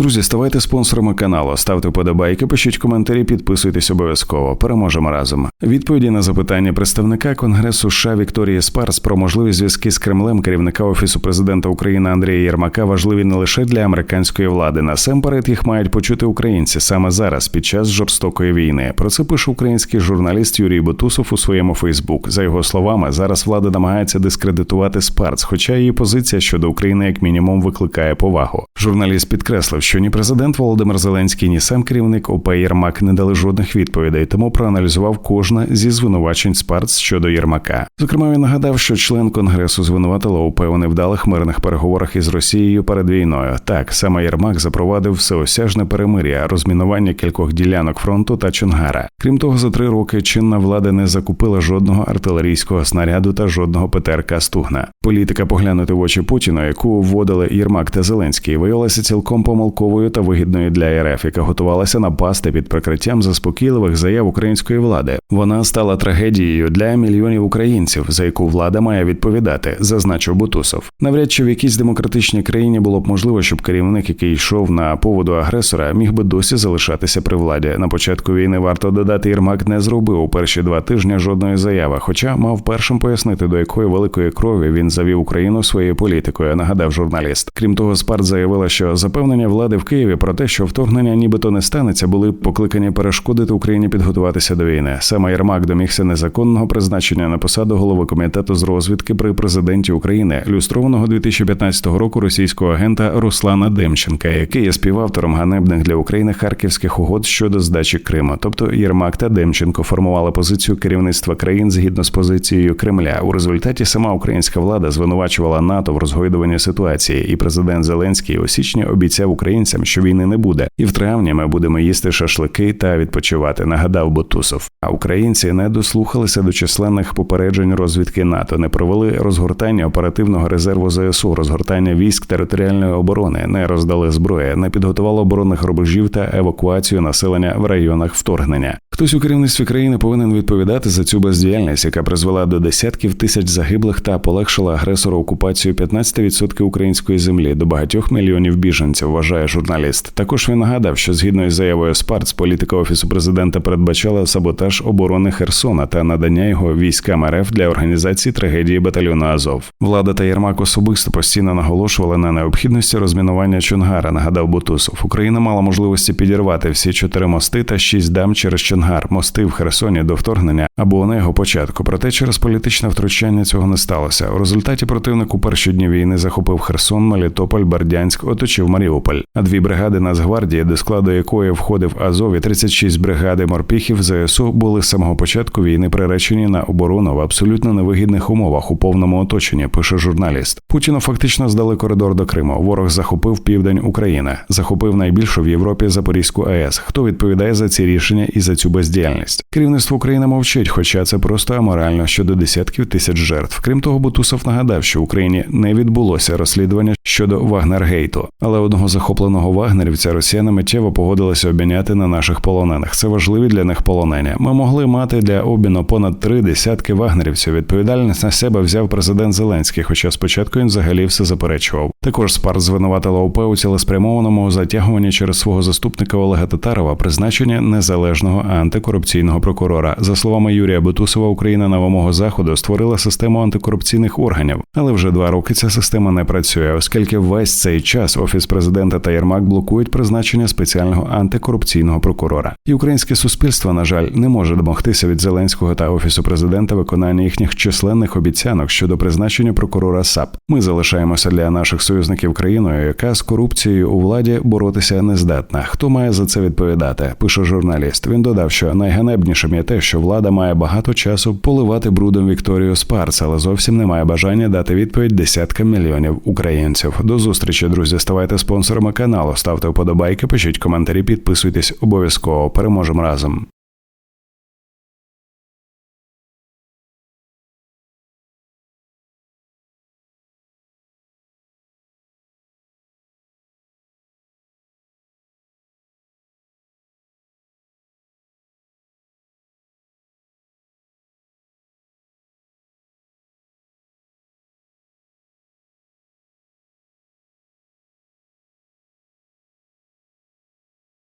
Друзі, ставайте спонсорами каналу, ставте вподобайки, пишіть коментарі, підписуйтесь обов'язково. Переможемо разом. Відповіді на запитання представника Конгресу США Вікторії Спарс про можливі зв'язки з Кремлем керівника офісу президента України Андрія Єрмака важливі не лише для американської влади. Насамперед їх мають почути українці саме зараз, під час жорстокої війни. Про це пише український журналіст Юрій Бутусов у своєму Фейсбук. За його словами, зараз влада намагається дискредитувати Спарц, хоча її позиція щодо України як мінімум викликає повагу. Журналіст підкреслив, що ні президент Володимир Зеленський, ні сам керівник ОП Єрмак не дали жодних відповідей, тому проаналізував кожне зі звинувачень Спарц щодо Єрмака. Зокрема, він нагадав, що член конгресу звинуватило ОП у невдалих мирних переговорах із Росією перед війною. Так саме Єрмак запровадив всеосяжне перемир'я, розмінування кількох ділянок фронту та Чонгара. Крім того, за три роки чинна влада не закупила жодного артилерійського снаряду та жодного ПТРК Стугна. Політика поглянути в очі Путіну, яку вводили Єрмак та Зеленський, виявилася цілком помилковою та вигідною для РФ, яка готувалася напасти під прикриттям заспокійливих заяв української влади. Вона стала трагедією для мільйонів українців, за яку влада має відповідати, зазначив Бутусов. Навряд чи в якійсь демократичній країні було б можливо, щоб керівник, який йшов на поводу агресора, міг би досі залишатися при владі. На початку війни варто додати, Єрмак не зробив у перші два тижні жодної заяви, хоча мав першим пояснити, до якої великої крові він завів Україну своєю політикою. Нагадав журналіст. Крім того, Спарт заявила, що запевнення влади в Києві про те, що вторгнення нібито не станеться, були покликані перешкодити Україні підготуватися до війни. Саме Єрмак домігся незаконного призначення на посаду голови комітету з розвідки при президенті України, люстрованого 2015 року російського агента Руслана Демченка, який є співавтором ганебних для України харківських угод щодо здачі Криму. Тобто Єрмак та Демченко формували позицію керівництва країн згідно з позицією Кремля. У результаті сама українська влада звинувачувала НАТО в розгойдуванні ситуації, і президент Зеленський у січні обіцяв українцям, що війни не буде, і в травні ми будемо їсти шашлики та відпочивати. Нагадав Бутусов. А українці не дослухалися до численних попереджень розвідки НАТО, не провели розгортання оперативного резерву ЗСУ, розгортання військ територіальної оборони, не роздали зброї, не підготували оборонних рубежів та евакуацію населення в районах вторгнення. Хтось у керівництві країни повинен відповідати за цю бездіяльність, яка призвела до десятків тисяч загиблих та полегшила агресору окупацію 15% української землі до багатьох мільйонів біженців. Вважає журналіст. Також він нагадав, що згідно із заявою Спарц, політика офісу президента передбачала саботаж оборони Херсона та надання його військам РФ для організації трагедії батальйону Азов. Влада та Єрмак особисто постійно наголошували на необхідності розмінування Чонгара. Нагадав Бутусов. Україна мала можливості підірвати всі чотири мости та шість дам через Чонгар, мости в Херсоні до вторгнення або на його початку. Проте через політичне втручання цього не сталося. У результаті противник у перші дні війни захопив Херсон, Мелітополь, Бердянськ, оточив Маріуполь. А дві бригади Нацгвардії, до складу якої входив Азов і 36 бригади морпіхів ЗСУ, були з самого початку війни приречені на оборону в абсолютно невигідних умовах у повному оточенні. Пише журналіст. Путіну фактично здали коридор до Криму. Ворог захопив південь України, захопив найбільшу в Європі Запорізьку АЕС. Хто відповідає за ці рішення і за цю бездіяльність? Керівництво України мовчить, хоча це просто аморально щодо десятків тисяч жертв. Крім того, Бутусов нагадав, що в Україні не відбулося розслідування щодо Вагнергейту, але одного захопленого вагнерівця росіяни миттєво погодилися обміняти на наших полонених. Це важливі для них полонення. Ми могли мати для обміну понад три десятки вагнерівців. Відповідальність на себе взяв президент Зеленський, хоча спочатку він взагалі все заперечував. Також Спарт звинуватила ОП у цілеспрямованому затягуванні через свого заступника Олега Татарова призначення незалежного антикорупційного прокурора. За словами Юрія Бутусова, Україна на вимогу заходу створила систему антикорупційних органів, але вже два роки ця система не працює, оскільки весь цей час офіс президента та Єрмак блокують призначення спеціального антикорупційного прокурора. І українське суспільство, на жаль, не може домогтися від Зеленського та офісу президента виконання їхніх численних обіцянок щодо призначення прокурора САП. Ми залишаємося для наших союзників країною, яка з корупцією у владі боротися не здатна. Хто має за це відповідати? Пише журналіст. Він додав, що найганебнішим є те, що влада має багато часу поливати брудом Вікторію Спарц, але зовсім не має бажання дати відповідь десяткам мільйонів українців. До зустрічі, друзі. Ставайте спонсорами каналу, ставте вподобайки, пишіть коментарі, підписуйтесь обов'язково. Переможемо разом.